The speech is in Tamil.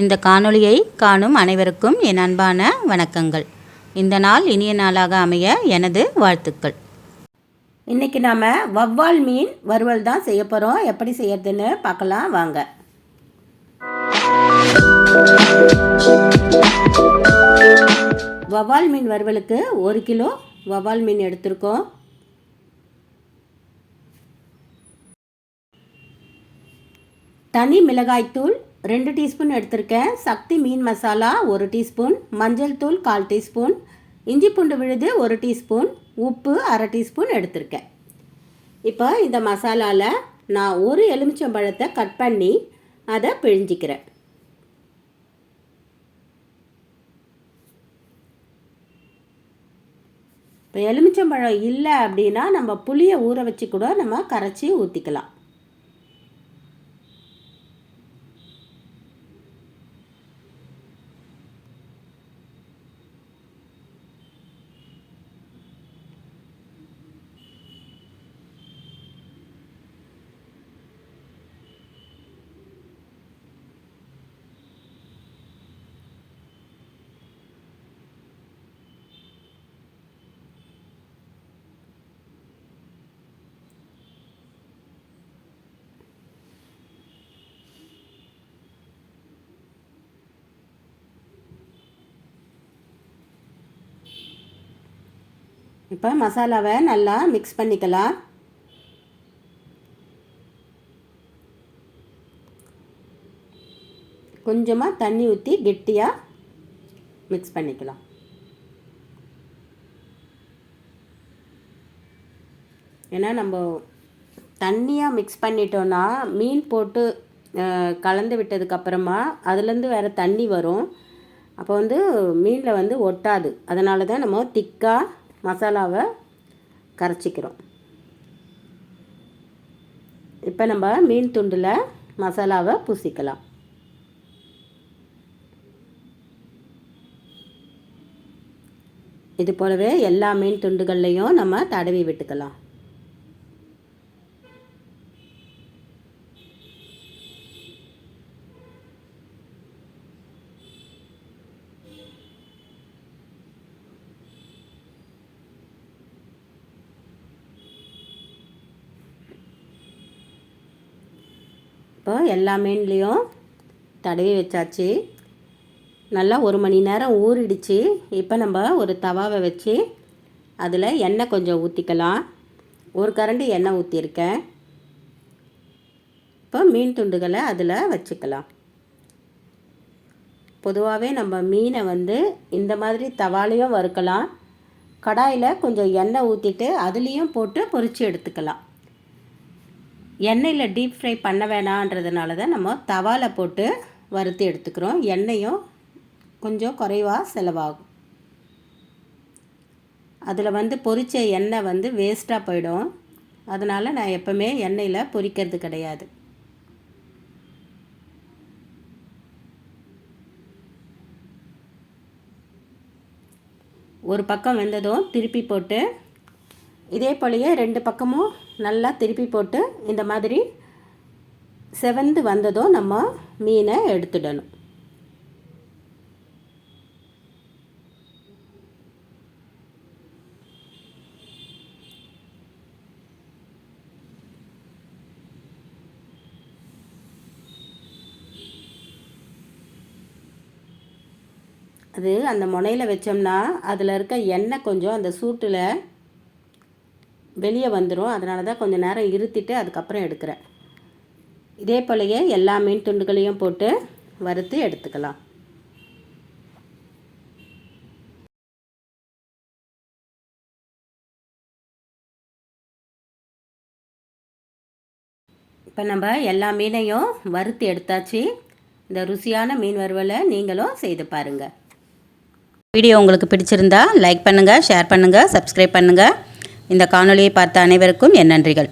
இந்த காணொளியை காணும் அனைவருக்கும் என் அன்பான வணக்கங்கள். இந்த நாள் இனிய நாளாக அமைய எனது வாழ்த்துக்கள். இன்றைக்கி நாம் வவ்வால் மீன் வறுவல் தான் செய்ய போகிறோம் எப்படி செய்யறதுன்னு பார்க்கலாம் வாங்க. வவ்வால் மீன் வறுவலுக்கு ஒரு கிலோ வவ்வால் மீன் எடுத்திருக்கோம். தனி மிளகாய்த்தூள் ரெண்டு டீஸ்பூன் எடுத்திருக்கேன். சக்தி மீன் மசாலா ஒரு டீஸ்பூன். மஞ்சள் தூள் கால் டீஸ்பூன். இஞ்சி பூண்டு விழுது ஒரு டீஸ்பூன். உப்பு அரை டீஸ்பூன் எடுத்திருக்கேன். இப்போ இந்த மசாலாவில் நான் ஒரு எலுமிச்சம்பழத்தை கட் பண்ணி அதை பிழிஞ்சிக்கிறேன். இப்போ எலுமிச்சம்பழம் இல்லை அப்படின்னா நம்ம புளியை ஊற வச்சு கூட நம்ம கரைச்சி ஊற்றிக்கலாம் இப்போ மசாலாவை நல்லா மிக்ஸ் பண்ணிக்கலாம். கொஞ்சமாக தண்ணி ஊற்றி கெட்டியாக மிக்ஸ் பண்ணிக்கலாம். ஏன்னா நம்ம தண்ணியாக மிக்ஸ் பண்ணிட்டோன்னா மீன் போட்டு கலந்து விட்டதுக்கப்புறமா அதுலேருந்து வேறு தண்ணி வரும். அப்போ வந்து மீனில் வந்து ஒட்டாது. அதனால தான் நம்ம திக்காக மசாலாவை கரைச்சிக்கிறோம். இப்போ நம்ம மீன் துண்டில் மசாலாவை பூசிக்கலாம். இது போலவே எல்லா மீன் துண்டுகள்லையும் நம்ம தடவி விட்டுக்கலாம். இப்போ எல்லா மீன்லேயும் தடவி வச்சாச்சு. நல்லா ஒரு மணி நேரம் ஊறிடுச்சு. இப்போ நம்ம ஒரு தவாவை வச்சு அதில் எண்ணெய் கொஞ்சம் ஊற்றிக்கலாம் ஒரு கரண்டி எண்ணெய் ஊற்றிருக்கேன் இப்போ மீன் துண்டுகளை அதில் வச்சுக்கலாம். பொதுவாகவே நம்ம மீனை வந்து இந்த மாதிரி தவாலையும் வறுக்கலாம். கடாயில் கொஞ்சம் எண்ணெய் ஊற்றிட்டு அதுலேயும் போட்டு பொரித்து எடுத்துக்கலாம். எண்ணெயில் டீப் ஃப்ரை பண்ண வேணான்றதுனால தான் நம்ம தவாவில் போட்டு வறுத்து எடுத்துக்கிறோம். எண்ணெயும் கொஞ்சம் குறைவாக செலவாகும். அதில் வந்து பொரித்த எண்ணெய் வந்து வேஸ்ட்டாக போயிடும். அதனால் நான் எப்போவுமே எண்ணெயில் பொரிக்கிறது கிடையாது. ஒரு பக்கம் வெந்ததும் திருப்பி போட்டு இதே போலயே ரெண்டு பக்கமும் நல்லா திருப்பி போட்டு இந்த மாதிரி செவந்து வந்ததும் நம்ம மீனை எடுத்துடணும். அது அந்த முனையில் வச்சோம்னா அதில் இருக்க எண்ணெய் கொஞ்சம் அந்த சூட்டில் வெளியே வந்துடும் அதனால தான் கொஞ்சம் நேரம் இருத்திட்டு அதுக்கப்புறம் எடுக்கிறேன். இதே போலயே எல்லா மீன் துண்டுகளையும் போட்டு வறுத்து எடுத்துக்கலாம். இப்போ நம்ம எல்லா மீனையும் வறுத்து எடுத்தாச்சு. இந்த ருசியான மீன் வறுவலை நீங்களும் செய்து பாருங்கள் வீடியோ உங்களுக்கு பிடிச்சிருந்தா லைக் பண்ணுங்கள் ஷேர் பண்ணுங்கள் சப்ஸ்கிரைப் பண்ணுங்கள் இந்த காணொலியை பார்த்த அனைவருக்கும் என் நன்றிகள்.